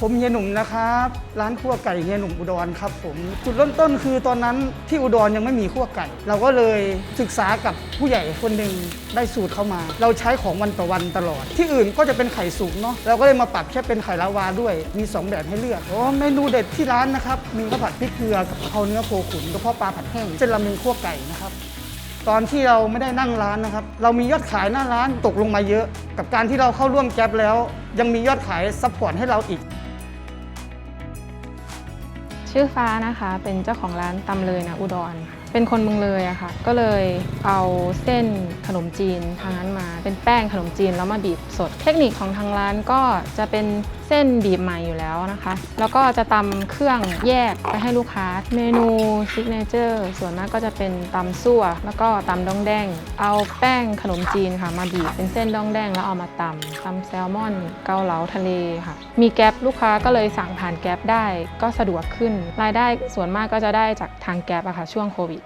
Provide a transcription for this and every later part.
ผมเฮียหนุ่มนะครับ ร้านคั่วไก่เฮียหนุ่มอุดรครับผมจุดเริ่มต้นคือตอนนั้นที่อุดรยังไม่มีคั่วไก่ เราก็เลยศึกษากับผู้ใหญ่คนหนึ่งได้สูตรเข้ามา เราใช้ของวันต่อวันตลอด ที่อื่นก็จะเป็นไข่สุกเนาะเราก็เลยมาปรับแค่เป็นไข่ลาวาด้วยมีสองแบบให้เลือกโอ้เมนูเด็ดที่ร้านนะครับมีข้าวผัดพริกเกลือกับกะเพราเนื้อโคขุนกระเพาะปลาผัดแห้งเส้นราเมงคั่วไก่นะครับตอนที่เราไม่ได้นั่งร้านนะครับ เรามียอดขายหน้าร้านตกลงมาเยอะ กับการที่เราเข้าร่วมแก๊ปแล้ว ยังมียอดขายซัพพอร์ตให้เราอีก ชื่อฟ้านะคะ เป็นเจ้าของร้านตำเลยนะอุดรเป็นคนเมืองเลยอะค่ะ ก็เลยเอาเส้นขนมจีนทางนั้นมา เป็นแป้งขนมจีนแล้วมาบีบสด เทคนิคของทางร้านก็จะเป็นเส้นบีบใหม่อยู่แล้วนะคะ แล้วก็จะตำเครื่องแยกไปให้ลูกค้า เมนูซิกเนเจอร์ส่วนมากก็จะเป็นตำซั่ว แล้วก็ตำดองแดง เอาแป้งขนมจีนค่ะ มาบีบเป็นเส้นดองแดงแล้วเอามาตำตำแซลมอน เกาเหลาทะเลค่ะ มีแก๊ปลูกค้าก็เลยสั่งผ่านแก๊ปได้ ก็สะดวกขึ้น รายได้ส่วนมากก็จะได้จากทางแก๊ปอะค่ะช่วงโควิด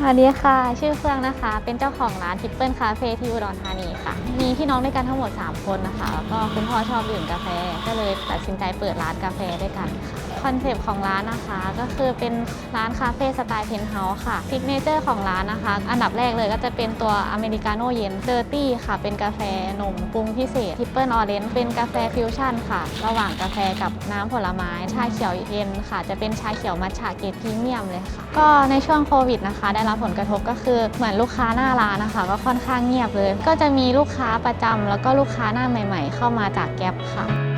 สวัสดีค่ะ ชื่อเฟื่องนะคะ เป็นเจ้าของร้านทิปเปิลคาเฟ่ที่อุดรธานีค่ะ มีพี่น้องด้วยกันทั้งหมด 3 คนนะคะแล้วก็คุณพ่อชอบดื่มกาแฟ ก็เลยตัดสินใจเปิดร้านกาแฟด้วยกันค่ะ คอนเซปต์ของร้านนะคะก็คือเป็นร้านคาเฟ่สไตล์เพนท์เฮาส์ค่ะซิกเนเจอร์ของร้านนะคะ อันดับแรกเลยก็จะเป็นตัวอเมริกาโน่เย็นเดอร์ตี้ค่ะ เป็นกาแฟนมปรุงพิเศษทิปเปิลออเรนจ์เป็นกาแฟฟิวชั่นค่ะ ระหว่างกาแฟกับน้ำผลไม้ชาเขียวเย็นค่ะ จะเป็นชาเขียวมัทฉะเกรดพรีเมียมเลยค่ะ ก็ในช่วงโควิดนะคะ ได้รับผลกระทบก็คือเหมือนลูกค้าหน้าร้านนะคะ ก็ค่อนข้างเงียบเลย ก็จะมีลูกค้าประจำแล้วก็ลูกค้าหน้าใหม่ ๆ เข้ามาจากแก๊ปค่ะ